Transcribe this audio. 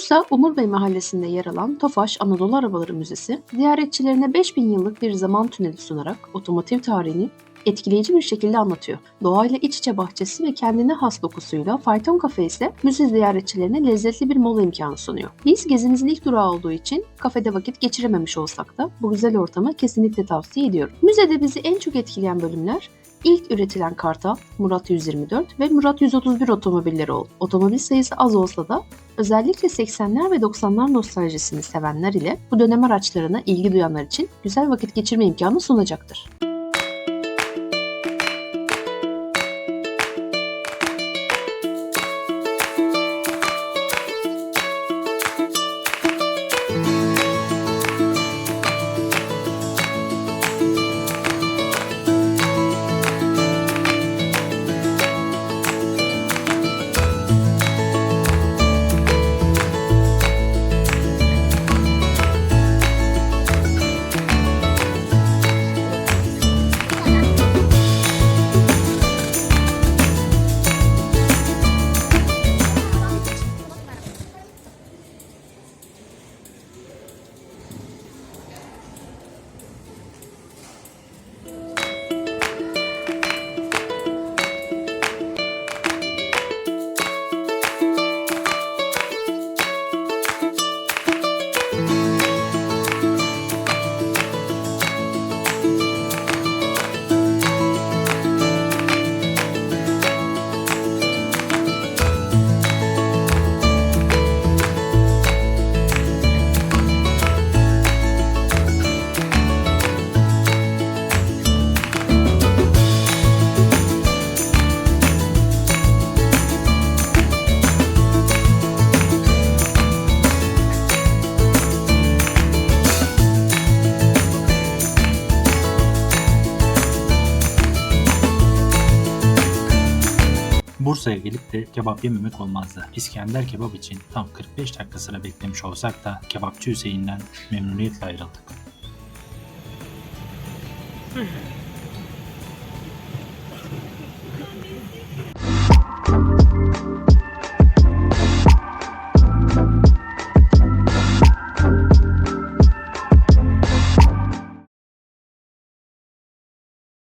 Bursa Umurbey Mahallesi'nde yer alan Tofaş Anadolu Arabaları Müzesi, ziyaretçilerine 5000 yıllık bir zaman tüneli sunarak otomotiv tarihini etkileyici bir şekilde anlatıyor. Doğayla iç içe bahçesi ve kendine has dokusuyla Fayton Cafe ise müze ziyaretçilerine lezzetli bir mola imkanı sunuyor. Biz gezimizin ilk durağı olduğu için kafede vakit geçirememiş olsak da bu güzel ortamı kesinlikle tavsiye ediyorum. Müzede bizi en çok etkileyen bölümler İlk üretilen Kartal, Murat 124 ve Murat 131 otomobilleri oldu. Otomobil sayısı az olsa da özellikle 80'ler ve 90'lar nostaljisini sevenler ile bu dönem araçlarına ilgi duyanlar için güzel vakit geçirme imkanı sunacaktır. Bursa'ya gelip de kebap yememek olmazdı. İskender kebap için tam 45 dakika sıra beklemiş olsak da kebapçı Hüseyin'den memnuniyetle ayrıldık.